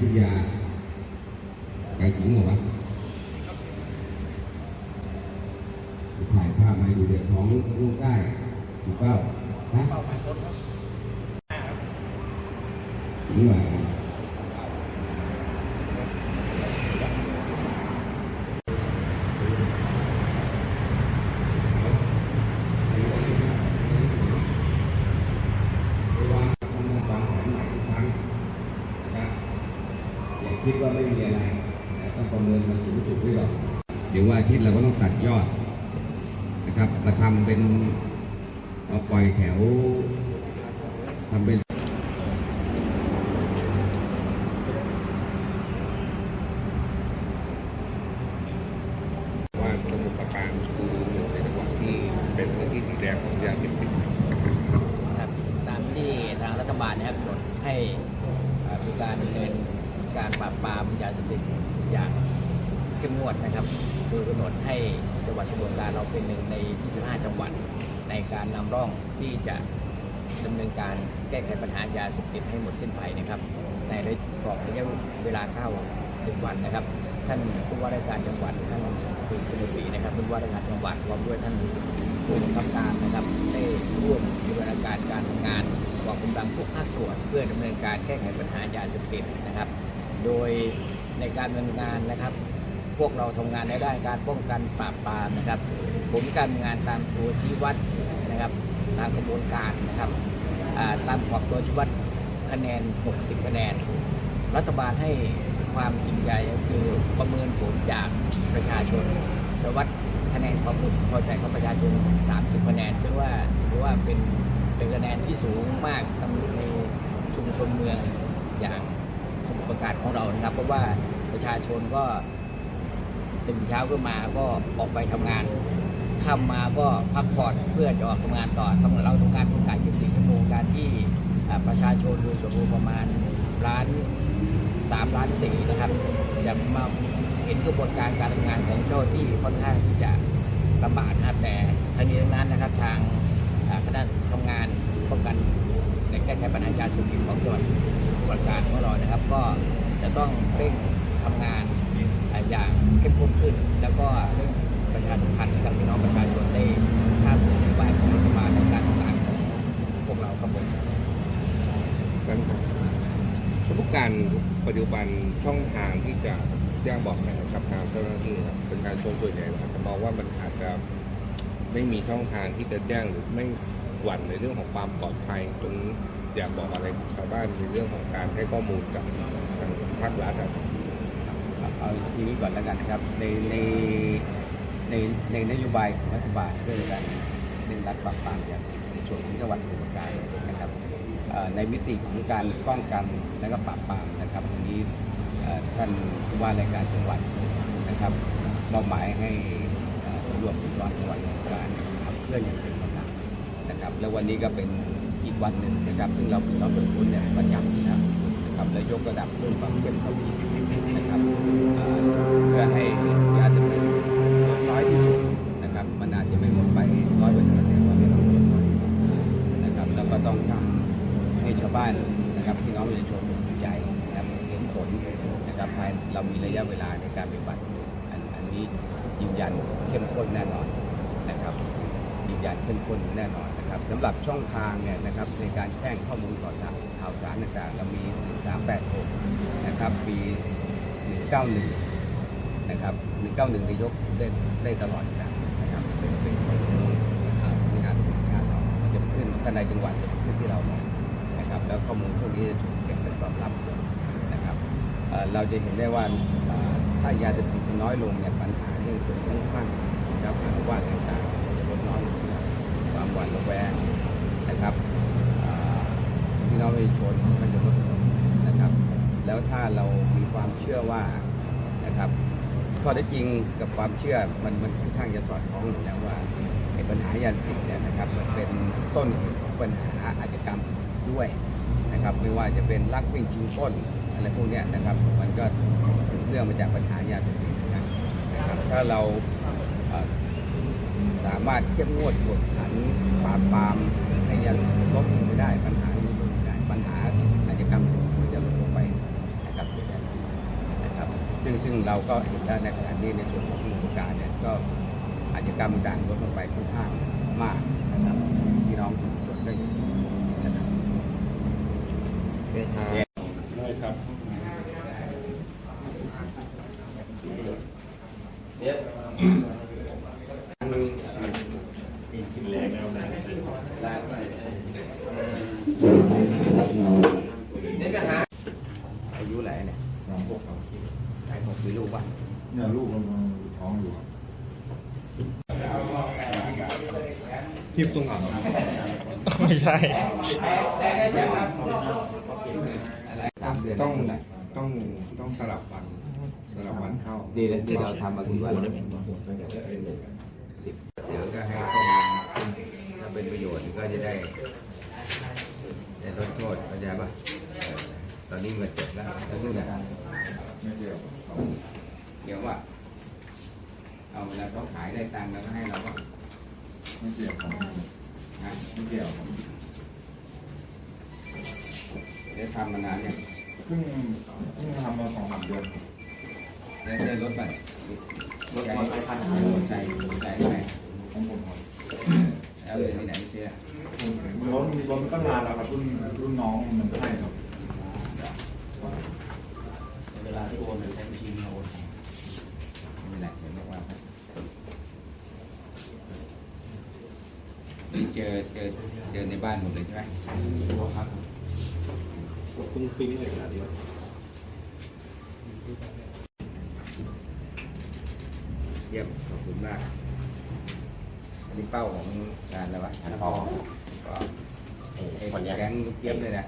ชุดยาไก่ถุงเหรอวะถ่ายภาพมาดูเด็กของลูกได้ถูกเปล่าฮะถึงว่าเวลาทำงานวางแผนใหม่ทุกครั้งนะครับอย่า คิดว่าไม่มีอะไรแต่ต้องประเมินมันสูงสุดไว้ก่อนเดี๋ยวว่าอาทิตย์เราก็ต้องตัดยอดนะครับมาทำเป็นเอาปล่อยแถวทำเป็นว่าสมุทรปราการคือหนึ่งในจังหวัดที่เป็นพื้นที่สีแดงของยาเสพติดครับตามที่ทางรัฐบาลนะครับกำหนดให้อ่ามีการดำเนิน การปราบปรามยาเสพติดอย่างเข้มงวดนะครับ โดยกำหนดให้จังหวัดสมุทรปราการเราเป็นหนึ่งใน 25 จังหวัดในการนำร่องที่จะดำเนินการแก้ไขปัญหายาเสพติดให้หมดสิ้นไปนะครับ ในระยะกรอบระยะเวลา90วันนะครับ ท่านผู้ว่าราชการจังหวัดท่านคุยคุณศรีนะครับผู้ว่าราชการจังหวัดพร้อมด้วยท่านผู้บังคับการนะครับได้ร่วมบูรณาการการทำงานวางกำลังทุกภาคส่วน เพื่อดำเนินการแก้ไขปัญหายาเสพติดนะครับ โดยในการดำเนินงานนะครับ พวกเราทำงานในด้านการป้องกันปราบปรามนะครับ ผลการทำงานตามตัวชี้วัดนะครับ ตามกระบวนการนะครับตามขอบตัวชี้วัดคะแนน 60 คะแนน รัฐบาลให้ความจริงใจก็คือประเมินผลจากประชาชนจะวัดคะแนนความพอใจของประชาชน 30 คะแนนซึ่งว่าถือว่าเป็นเป็นคะแนนที่สูงมากสำหรับในชุมชนเมืองสมุทรปราการของเรา นะครับ เพราะว่าประชาชนก็ตื่นเช้าขึ้นมาก็ออกไปทำงานค่ำมาก็พักผ่อนเพื่อจะออกทำงานต่อทำเราทำงานโครงการ24ชั่วโมงการที่ประชาชนโดยส่วนรวมประมาณล้านสามล้านสี่นะครับจะมาเห็นกระบวนการการทำงานของเจ้าที่ค่อนข้างที่จะลำบากนะแต่ทั้งนี้ทั้งนั้นนะครับทางคณะทำงานป้องกันในแก้ไขปัญหายาเสพติดของจังหวัด สมุทรปราการของเรานะครับ ก็จะต้องเร่งทำงานอย่างเข้มข้นขึ้น แล้วก็เร่งประชาสัมพันธ์ให้กับพี่น้องประชาชนได้ทราบถึงนโยบายของรัฐบาลในการทำงานของพวกเราครับผมนั้นทุกการปัจจุบันช่องทางที่จะแจ้งบอกให้กับทางเจ้าหน้าที่ครับเป็นการชนส่วนใหญ่อาจจะมองว่ามันอาจจะไม่มีช่องทางที่จะแจ้งหรือไม่หวั่นในเรื่องของความปลอดภัยตรงนี้ อยากบอกอะไรชาวบ้านในเรื่องของการให้ข้อมูลกับทางภาครัฐครับเอาทีนี้ก่อนแล้วกันนะครับ ในในในในนโยบายของรัฐบาลเรื่องการเร่งรัดปราบปรามอย่างในส่วนของจังหวัดสมุทรปราการนะครับในมิติของการป้องกันและก็ปราบปรามนะครับทีนี้ท่านผู้ว่าราชการจังหวัดนะครับมอบหมายให้เอ่อตำรวจภูธรจังหวัดสมุทรปราการขับเคลื่อนอย่างเป็นกำลังนะครับ แล้ววันนี้ก็เป็น วันหนึ่งนะครับซึ่งเราเราเป็นคนเนี่ยประจำนะครับและยกระดับเรื่อความเข้มข้นนะครับเพื่อให้ยาเสพติดลดน้อยที่สุดนะครับมันอาจจะไม่หมดไปร้อยเปอร์เซ็นต์แต่ว่าไม่ต้องลดน้อยนะครับแล้วก็ต้องทำให้ชาวบ้านนะครับพี่น้องประชาชนภูมิใจนะครับเห็นผลนะครับภายเรามีระยะเวลาในการปฏิบัติอันอันนี้ยืนยันเข้มข้นแน่นอนนะครับยืนยันเข้มข้นแน่นอน นะครับสำหรับช่องทางเนี่ยนะครับในการแจ้งข้อมูลข่าวสารข่าวสารต่างๆเรามี 386 นะครับ ปี 191 นะครับ 191นายกได้ได้ตลอดนะครับเป็นเป็นของอ่าพนักงานธนาคารเรามันจะขึ้นถ้าในจังหวัดจะขึ้นที่เราเนี่ยนะครับแล้วข้อมูลพวกนี้จะถูกเก็บเป็นความลับนะครับเราจะเห็นได้ว่าถ้ายาเสพติดน้อยลงเนี่ยปัญหาเรื่องคนคุ้มคลั่งนะครับหรือว่าต่างๆจะลดน้อยลง ความหวาดระแวงนะครับพี่น้องประชาชนมันจะลดลงนะครับ แล้วถ้าเรามีความเชื่อว่านะครับข้อเท็จจริงกับความเชื่อมันมันค่อนข้างจะสอดคล้องอยู่แล้วว่าปัญหายาเสพติดเนี่ยนะครับมันเป็นต้นปัญหาอาชญากรรมด้วยนะครับ ไม่ว่าจะเป็นลักวิ่งชิงปล้นอะไรพวกเนี้ยนะครับ มันก็เนื่องมาจากปัญหายาเสพติดนกันะครับถ้าเรา สามารถเข้มงวดกวดขันปราบปรามให้ยังลดลงไปได้ปัญหานี้ดได้ปัญหาอาชญากรรมจะลดลงไปนะครับในแบนะครับ ซึ่งซึ่งเราก็เห็นได้ในขณะนี้ในส่วนของผู้ประการเนี่ยก็อาชญากรรมต่างลดลงไปค่อนข้างมาก ทิพตรงหลังไม่ใช่ ต้องต้องต้องสลับวันสลับวันเข้าดีแล้วที่เราทำมากี่วันแล้วเดี๋ยวก็ให้ข้อมูลถ้าเป็นประโยชน์ก็จะได้ได้ลดโทษเข้าใจป่ะตอนนี้เงินจบแล้วแล้วนู่นนะไม่เกี่ยวเดี๋ยวว่าเอาเวลาเขาขายได้ตังค์แล้วก็ให้เราก็ ไม่เกี่ยวครับนะไม่เกี่ยวครับเดี๋ยทำมานานเนี่ยเพิ่งเพิ่งทำมาสองสามเดือนได้ได้รถไปรถมอเตอร์ไซค์คันใช่ใช่ใช่ของผมครับแล้วเลยที่ไหนเชื่อรถรถมันตั้งนานแล้วครับรุ่นรุ่นน้องมันให้ครับ เวลาที่โอนใช้บัญชีมีโอน นี่แหละเห็นบอกว่า เจอเจอเจอในบ้านหมดเลยใช่ไหมครับฟุ้งฟิ้งเลยขนาดนี้เยี่ยมขอบคุณมาก อันนี้เป้าของงานแล้ววะงานพอก็ไอ้แก๊งลูกเยี่ยมเลยนะ